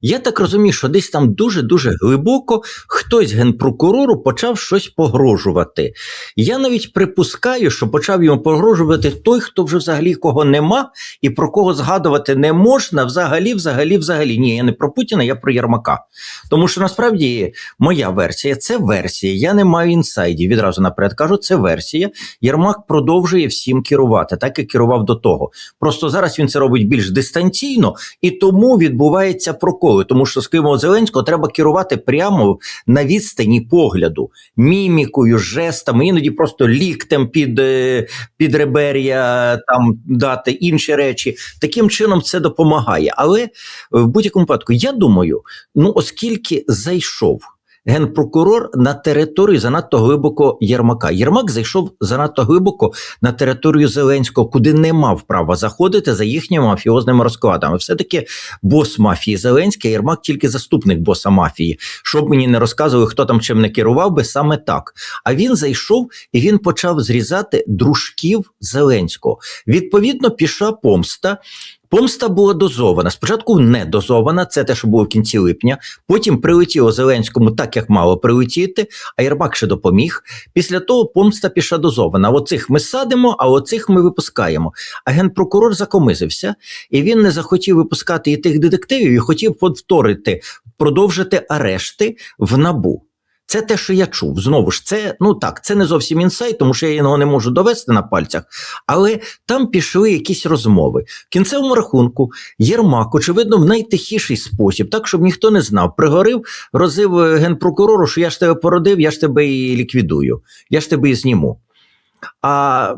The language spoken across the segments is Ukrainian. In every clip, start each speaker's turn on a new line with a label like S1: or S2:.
S1: Я так розумію, що десь там дуже-дуже глибоко хтось генпрокурору почав щось погрожувати. Я навіть припускаю, що почав йому погрожувати той, хто вже взагалі кого нема, і про кого згадувати не можна взагалі, взагалі, взагалі. Ні, я не про Путіна, я про Єрмака. Тому що насправді моя версія це версія. Я не маю інсайдів. Відразу наперед кажу, це версія. Єрмак продовжує всім керувати, так як керував до того. Просто зараз він це робить більш дистанційно, і тому відбувається проколи. Тому що з Кимом Зеленського треба керувати прямо на відстані погляду, мімікою, жестами, іноді просто ліктем під, е, під ребер'я, там дати інші речі. Таким чином це допомагає. Але в будь-якому випадку, я думаю, ну оскільки зайшов. Генпрокурор на територію занадто глибоко Єрмака. Єрмак зайшов занадто глибоко на територію Зеленського, куди не мав права заходити за їхніми мафіозними розкладами. Все таки бос мафії Зеленський, Єрмак тільки заступник боса мафії. Щоб мені не розказували, хто там чим не керував би саме так. А він зайшов і він почав зрізати дружків Зеленського. Відповідно, пішла помста. Помста була дозована. Спочатку не дозована, це те, що було в кінці липня. Потім прилетіло Зеленському так, як мало прилетіти, а Єрмак ще допоміг. Після того помста пішла дозована. Оцих ми садимо, а оцих ми випускаємо. А генпрокурор закомизився, і він не захотів випускати і тих детективів, і хотів повторити, продовжити арешти в набу. Це те, що я чув. Знову ж, це ну так, це не зовсім інсайт, тому що я його не можу довести на пальцях. Але там пішли якісь розмови. В кінцевому рахунку Єрмак, очевидно, в найтихіший спосіб, так щоб ніхто не знав, пригорив, розив е, генпрокурору, що я ж тебе породив, я ж тебе і ліквідую, я ж тебе і зніму. А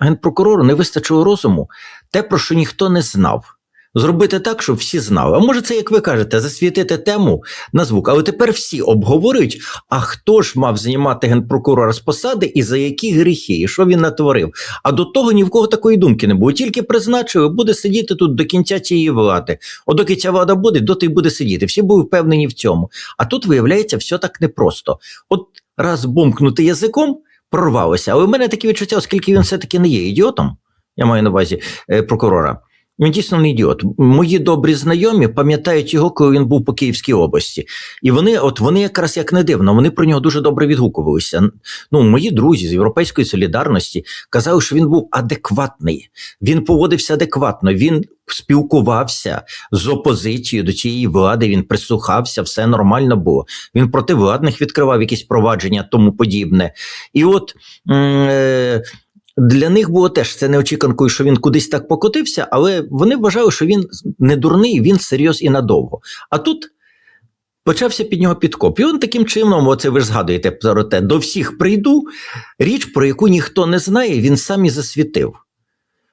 S1: генпрокурору не вистачило розуму те, про що ніхто не знав. Зробити так, щоб всі знали. А може, це, як ви кажете, засвітити тему на звук. Але тепер всі обговорюють, а хто ж мав знімати генпрокурора з посади і за які гріхи, і що він натворив. А до того ні в кого такої думки не було. Тільки призначили, буде сидіти тут до кінця цієї влади. От доки ця влада буде, доти й буде сидіти. Всі були впевнені в цьому. А тут, виявляється, все так непросто. От раз бомкнути язиком, прорвалося. Але в мене таке відчуття, оскільки він все-таки не є ідіотом, я маю на увазі е, прокурора. Він дійсно не ідіот. Мої добрі знайомі пам'ятають його, коли він був по Київській області. І вони, от вони якраз як не дивно, вони про нього дуже добре відгукувалися. Ну, мої друзі з Європейської солідарності казали, що він був адекватний, він поводився адекватно, він спілкувався з опозицією до цієї влади, він прислухався, все нормально було. Він проти владних відкривав якісь провадження, тому подібне. І от. Е- для них було теж це неочіканкою, що він кудись так покотився, але вони вважали, що він не дурний, він серйоз і надовго. А тут почався під нього підкоп. І он таким чином, оце ви ж згадуєте про те, до всіх прийду. Річ, про яку ніхто не знає, він сам і засвітив.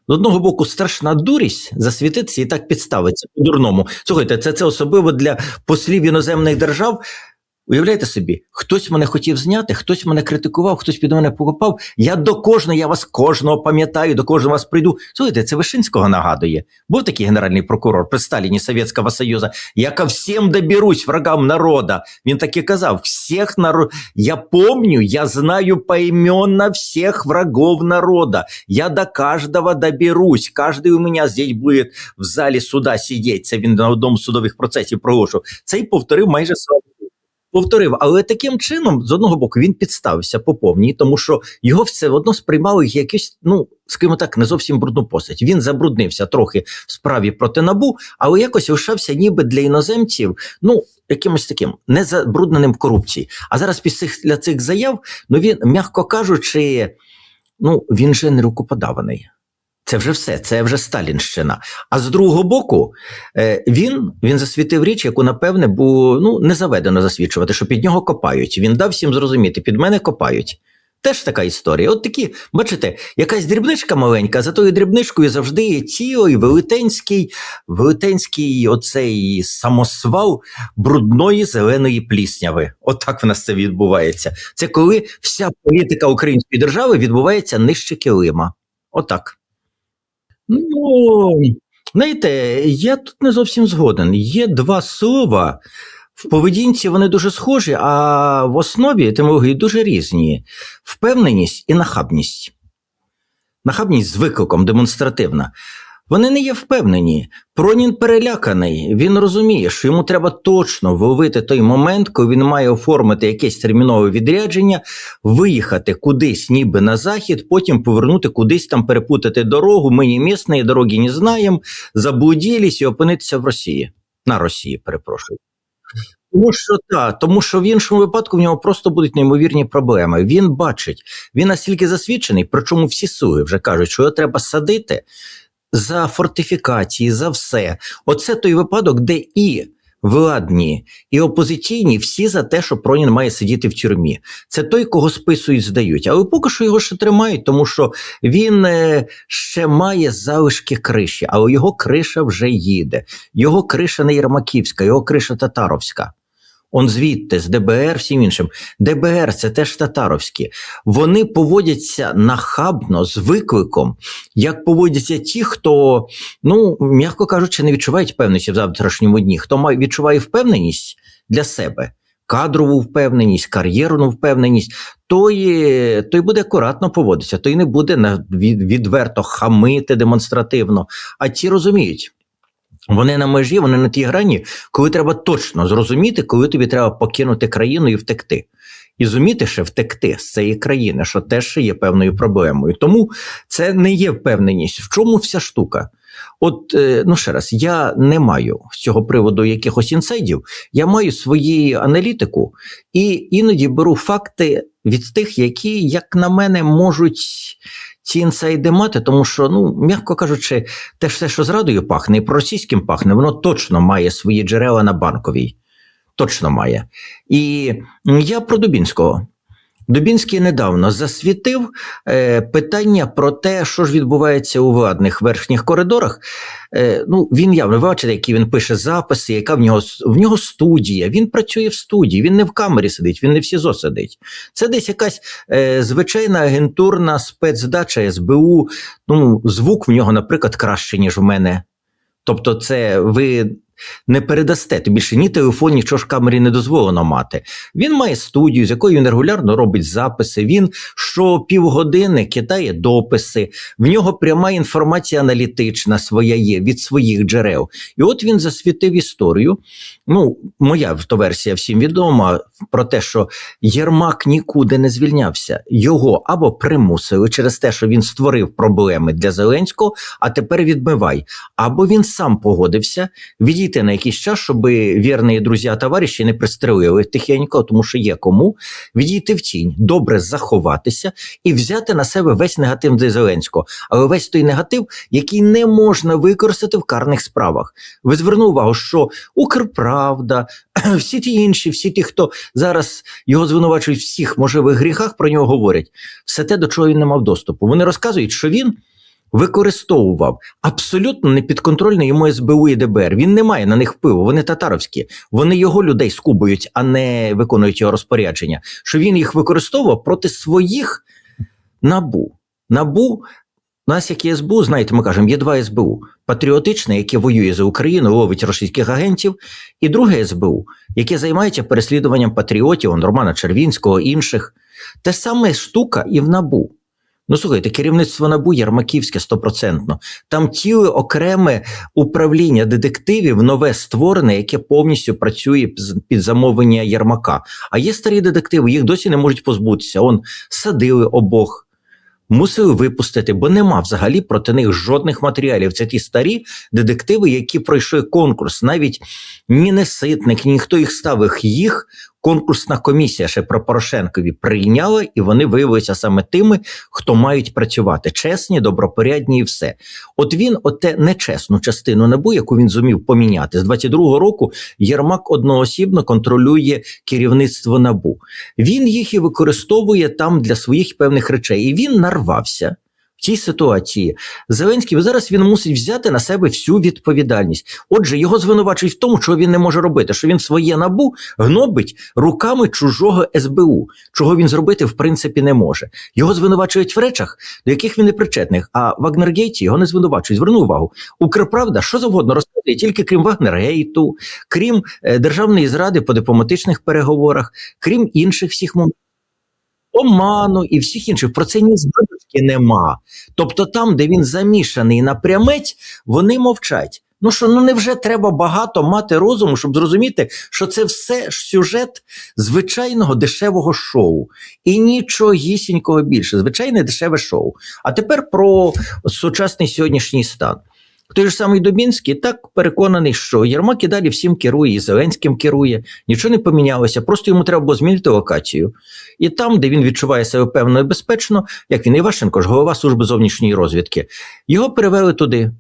S1: З одного боку, страшна дурість засвітитися і так підставиться по-дурному. Слухайте, це, це особливо для послів іноземних держав. Уявляєте собі, хтось мене хотів зняти, хтось мене критикував, хтось під мене покопав. Я до кожного, я вас кожного пам'ятаю, до кожного вас прийду. Слухайте, це Вишинського нагадує. Був такий генеральний прокурор при Сталіні Совєтського Союзу. Я ко всім доберусь, врагам народа. Він так і казав: всіх народ... Я помню, я знаю поіменно всіх врагов народа. Я до кожного доберусь. Кожний у мене здесь буде в залі суда сидіти. Це він на одному з судових процесів проголошував. Це й повторив майже 40 повторив, але таким чином, з одного боку, він підставився по повній, тому що його все одно сприймали як якийсь, ну скажімо так, не зовсім брудну постать. Він забруднився трохи в справі проти набу, але якось лишався ніби для іноземців, ну. Якимось таким незабрудненим в корупції. А зараз після цих заяв, ну він, м'яко кажучи, ну він же не рукоподаваний. Це вже все, це вже Сталінщина. А з другого боку, е, він він засвітив річ, яку, напевне, було ну, не заведено засвідчувати, що під нього копають. Він дав всім зрозуміти, під мене копають. Теж така історія. От такі, бачите, якась дрібничка маленька, за тою дрібничкою завжди є цілий велетенський, велетенський оцей самосвал брудної зеленої плісняви. Отак От в нас це відбувається. Це коли вся політика української держави відбувається нижче килима. Отак. Ну, знаєте, я тут не зовсім згоден. Є два слова. В поведінці вони дуже схожі, а в основі етимології дуже різні: впевненість і нахабність. Нахабність з викликом демонстративна. Вони не є впевнені. Пронін переляканий. Він розуміє, що йому треба точно вловити той момент, коли він має оформити якесь термінове відрядження, виїхати кудись, ніби на захід, потім повернути кудись там, перепутати дорогу. Ми не місної дороги не знаємо, заблуділись і опинитися в Росії. На Росії, перепрошую. Тому що так, тому що в іншому випадку в нього просто будуть неймовірні проблеми. Він бачить, він настільки засвідчений, причому всі суги вже кажуть, що його треба садити за фортифікації, за все. Оце той випадок, де і владні, і опозиційні всі за те, що Пронін має сидіти в тюрмі. Це той, кого списують, здають. Але поки що його ще тримають, тому що він е, ще має залишки криші, але його криша вже їде. Його криша не Єрмаківська, його криша татаровська. Он звідти, з ДБР, всім іншим. ДБР це теж татаровські. Вони поводяться нахабно з викликом, як поводяться ті, хто, ну, м'яко кажучи, не відчувають впевненості в завтрашньому дні. Хто має відчуває впевненість для себе, кадрову впевненість, кар'єрну впевненість, той, той буде акуратно поводитися, той не буде відверто хамити демонстративно. А ті розуміють. Вони на межі, вони на тій грані, коли треба точно зрозуміти, коли тобі треба покинути країну і втекти. І зуміти ще втекти з цієї країни, що теж є певною проблемою. Тому це не є впевненість. В чому вся штука? От, е, ну ще раз, я не маю з цього приводу якихось інсайдів, я маю свою аналітику і іноді беру факти від тих, які, як на мене, можуть ці інсайди мати, тому що, ну, м'яко кажучи, те все, що зрадою пахне, і проросійським пахне, воно точно має свої джерела на банковій. Точно має. І я про Дубінського. Дубінський недавно засвітив е, питання про те, що ж відбувається у владних верхніх коридорах. Е, ну, він явно бачите, які він пише записи, яка в нього в нього студія. Він працює в студії, він не в камері сидить, він не в СІЗО сидить. Це десь якась е, звичайна агентурна спецдача СБУ. Ну, звук в нього, наприклад, краще, ніж в мене. Тобто, це ви не передасте. Тобі більше ні телефон, нічого ж камері не дозволено мати. Він має студію, з якою він регулярно робить записи. Він що півгодини кидає дописи. В нього пряма інформація аналітична своя є від своїх джерел. І от він засвітив історію. Ну, моя то версія всім відома про те, що Єрмак нікуди не звільнявся. Його або примусили через те, що він створив проблеми для Зеленського, а тепер відмивай. Або він сам погодився відійти на якийсь час, щоб вірні друзі товариші не пристрелили тихенько, тому що є кому відійти в тінь, добре заховатися і взяти на себе весь негатив Зеленського, але весь той негатив, який не можна використати в карних справах. Ви звернули увагу, що Укрправда, всі ті інші, всі ті, хто зараз його звинувачують всіх можливих гріхах, про нього говорять. Все те, до чого він не мав доступу. Вони розказують, що він використовував абсолютно непідконтрольне йому СБУ і ДБР. Він не має на них впливу. Вони татаровські. Вони його людей скубують, а не виконують його розпорядження. Що він їх використовував проти своїх набу. Набу. Нас, як є СБУ, знаєте, ми кажемо, є два СБУ: патріотичне, яке воює за Україну, ловить російських агентів, і друге СБУ, яке займається переслідуванням патріотів, Романа Червінського, інших. Те саме штука і в набу. Ну, слухайте, керівництво НАБУ Ярмаківське стопроцентно. Там ціле окреме управління детективів, нове створене, яке повністю працює під замовлення Ярмака. А є старі детективи, їх досі не можуть позбутися. Он садили обох. Мусили випустити, бо нема взагалі проти них жодних матеріалів. Це ті старі детективи, які пройшли конкурс. Навіть ні Неситник, ніхто їх ставив. Їх конкурсна комісія ще про Порошенкові прийняла, і вони виявилися саме тими, хто мають працювати. Чесні, добропорядні і все. От він, оте нечесну частину набу, яку він зумів поміняти. З 22-го року Єрмак одноосібно контролює керівництво набу. Він їх і використовує там для своїх певних речей. І він нарвався. Цій ситуації Зеленський зараз він мусить взяти на себе всю відповідальність. Отже, його звинувачують в тому, що він не може робити, що він своє набу гнобить руками чужого СБУ, чого він зробити в принципі не може. Його звинувачують в речах, до яких він не причетний. А Вагнергейті його не звинувачують. Зверну увагу. Укрправда що завгодно розказує, тільки крім Вагнергейту, крім е, державної зради по дипломатичних переговорах, крім інших всіх моментів. Оману і всіх інших. Про це ні збродки нема. Тобто, там, де він замішаний напрямець, вони мовчать. Ну що, ну невже треба багато мати розуму, щоб зрозуміти, що це все сюжет звичайного дешевого шоу і нічогісінького більше. Звичайне дешеве шоу. А тепер про сучасний сьогоднішній стан. Той ж самий Дубінський так переконаний, що Єрмак і далі всім керує, і Зеленським керує, нічого не помінялося, просто йому треба було змінити локацію. І там, де він відчуває себе певно і безпечно, як він Івашенко ж голова служби зовнішньої розвідки, його перевели туди.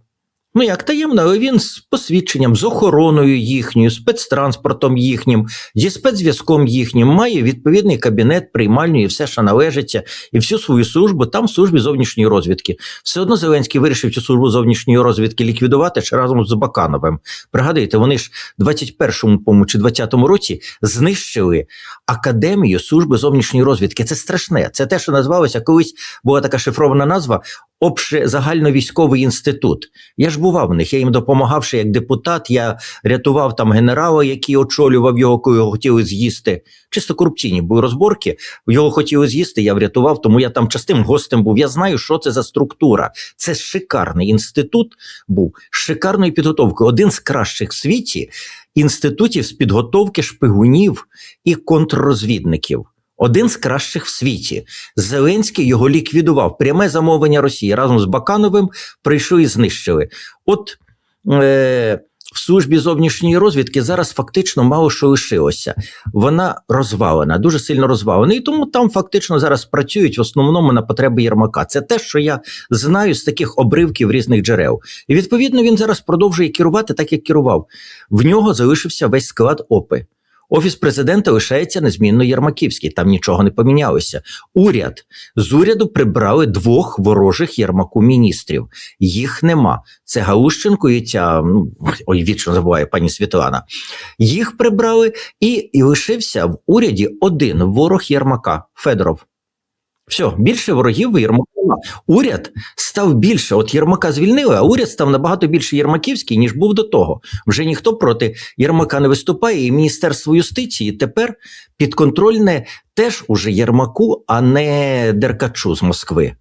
S1: Ну як таємно, але він з посвідченням, з охороною їхньою, спецтранспортом їхнім, зі спецзв'язком їхнім, має відповідний кабінет, приймальню і все, що належиться, і всю свою службу там в службі зовнішньої розвідки. Все одно Зеленський вирішив цю службу зовнішньої розвідки ліквідувати ще разом з Бакановим. Пригадуєте, вони ж в 21-му по-моєму, чи 20-му році знищили академію служби зовнішньої розвідки. Це страшне. Це те, що назвалося колись була така шифрована назва. Обше загальновійськовий інститут. Я ж бував в них. Я їм допомагав ще як депутат. Я рятував там генерала, який очолював його, коли його хотіли з'їсти. Чисто корупційні були розборки. Його хотіли з'їсти. Я врятував, тому я там частим гостем був. Я знаю, що це за структура. Це шикарний інститут був з шикарною підготовкою. Один з кращих в світі інститутів з підготовки шпигунів і контррозвідників. Один з кращих в світі. Зеленський його ліквідував. Пряме замовлення Росії разом з Бакановим прийшли і знищили. От е, в службі зовнішньої розвідки зараз фактично мало що лишилося. Вона розвалена, дуже сильно розвалена. І тому там фактично зараз працюють в основному на потреби Єрмака. Це те, що я знаю з таких обривків різних джерел. І відповідно він зараз продовжує керувати так, як керував. В нього залишився весь склад ОПИ. Офіс президента лишається незмінно Єрмаківський, там нічого не помінялося. Уряд з уряду прибрали двох ворожих Єрмаку міністрів. Їх нема. Це Галущенко і ця ну ой, вічно забуває пані Світлана. Їх прибрали, і, і лишився в уряді один ворог Єрмака Федоров. Все, більше ворогів в Єрмаку нема. Уряд став більше. От Єрмака звільнили, а уряд став набагато більше Єрмаківський, ніж був до того. Вже ніхто проти Єрмака не виступає, і Міністерство юстиції тепер підконтрольне теж уже Єрмаку, а не Деркачу з Москви.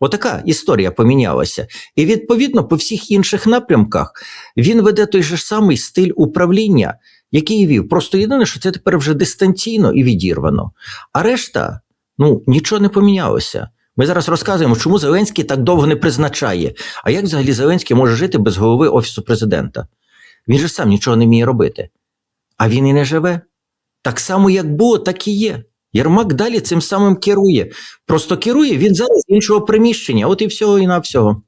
S1: Отака історія помінялася. І відповідно по всіх інших напрямках він веде той же самий стиль управління, який вів. Просто єдине, що це тепер вже дистанційно і відірвано. А решта. Ну, нічого не помінялося. Ми зараз розказуємо, чому Зеленський так довго не призначає. А як взагалі Зеленський може жити без голови Офісу президента? Він же сам нічого не вміє робити. А він і не живе. Так само, як було, так і є. Єрмак далі цим самим керує. Просто керує він зараз іншого приміщення. От і всього і на всього.